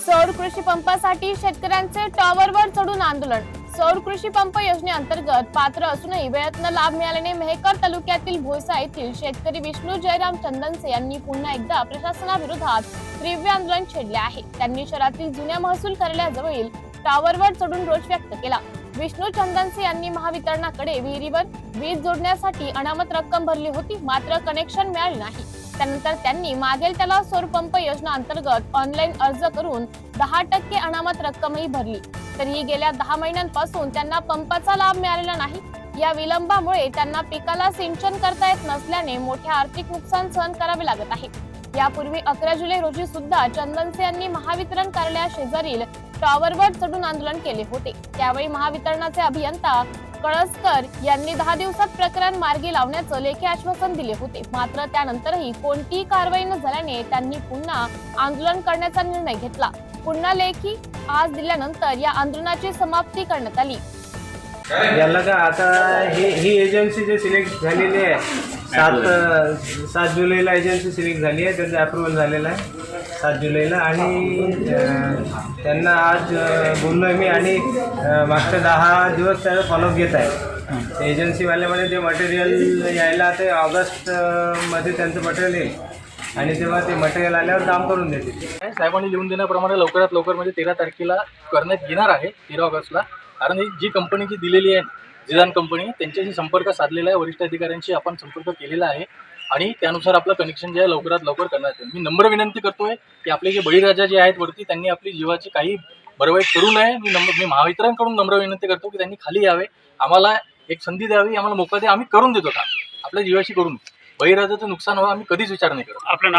सौर कृषी पंपासाठी शेतकऱ्यांचे टॉवरवर चढून आंदोलन. सौर कृषी पंप योजनेअंतर्गत पात्र असूनही वेळेतनं लाभ मिळाल्याने मेहकर तालुक्यातील भोयसा येथील शेतकरी विष्णू जयराम चंदनसे यांनी पुन्हा एकदा प्रशासनाविरोधात तीव्र आंदोलन छेडले आहे. त्यांनी शहरातील जुन्या महसूल कार्यालयाजवळील टॉवरवर चढून रोष व्यक्त केला. विष्णू चंदनसे यांनी महावितरणाकडे विहिरीवर वीज जोडण्यासाठी अनामत रक्कम भरली होती मात्र कनेक्शन मिळाले नाही. त्यानंतर त्यांनी मागेल त्याला सौर पंप योजना अंतर्गत ऑनलाईन अर्ज करून दहा टक्के अनामत रक्कमही भरली. तरीही गेल्या दहा महिन्यांपासून त्यांना पंपाचा लाभ मिळालेला नाही. या विलंबामुळे त्यांना पिकाला सिंचन करता येत नसल्याने मोठे आर्थिक नुकसान सहन करावे लागत आहे. यापूर्वी अकरा जुलै रोजी सुद्धा चंदनसे यांनी महावितरण कार्यालया शेजारील टॉवरवर चढून आंदोलन केले होते. त्यावेळी महावितरणाचे अभियंता कळसकर यांनी दहा दिवसात प्रकरण मार्गी लावण्याचं लेखी आश्वासन दिले होते. मात्र त्यानंतरही कोणतीही कारवाई न झाल्याने त्यांनी पुन्हा आंदोलन करण्याचा निर्णय घेतला. पुन्हा लेखी आज दिल्यानंतर या आंदोलनाची समाप्ती करण्यात आली. याला का आता ही ही एजन्सी जे सिलेक्ट झालेली आहे सात सात जुलैला एजन्सी सिलेक्ट झाली आहे त्यांचं अप्रुव्हल झालेलं आहे. सात जुलैला आणि त्यांना आज बोललो आहे मी आणि मागचे मागच्या दहा दिवस त्याचा फॉलोअप घेत आहे. एजन्सीवाल्यामध्ये जे मटेरियल यायला ते ऑगस्टमध्ये त्यांचं मटेरियल येईल. आणि तेव्हा ते मटेरियल आल्यावर काम करून देतील. साहेबांनी लिहून देण्याप्रमाणे लवकरात लवकर म्हणजे तेरा तारखेला करण्यात येणार आहे तेरा ऑगस्टला. कारण ही जी कंपनीची दिलेली आहे जिदान कंपनी त्यांच्याशी संपर्क साधलेला आहे वरिष्ठ अधिकाऱ्यांशी आपण संपर्क केलेला आहे. आणि त्यानुसार आपलं कनेक्शन जे आहे लवकरात लवकर करण्यात येईल. मी नम्र विनंती करतोय की आपले जे बळीराजा जे आहेत वरती त्यांनी आपली जीवाची काही भरवाईट करू नये. मी नम्र मी महावितरणकडून नम्र विनंती करतो की त्यांनी खाली यावे. आम्हाला एक संधी द्यावी आम्हाला मोका द्या. आम्ही करून देतो का आपल्या जीवाशी करून. बळीराजाचं नुकसान व्हावं आम्ही कधीच विचार नाही करत. आपलं नाव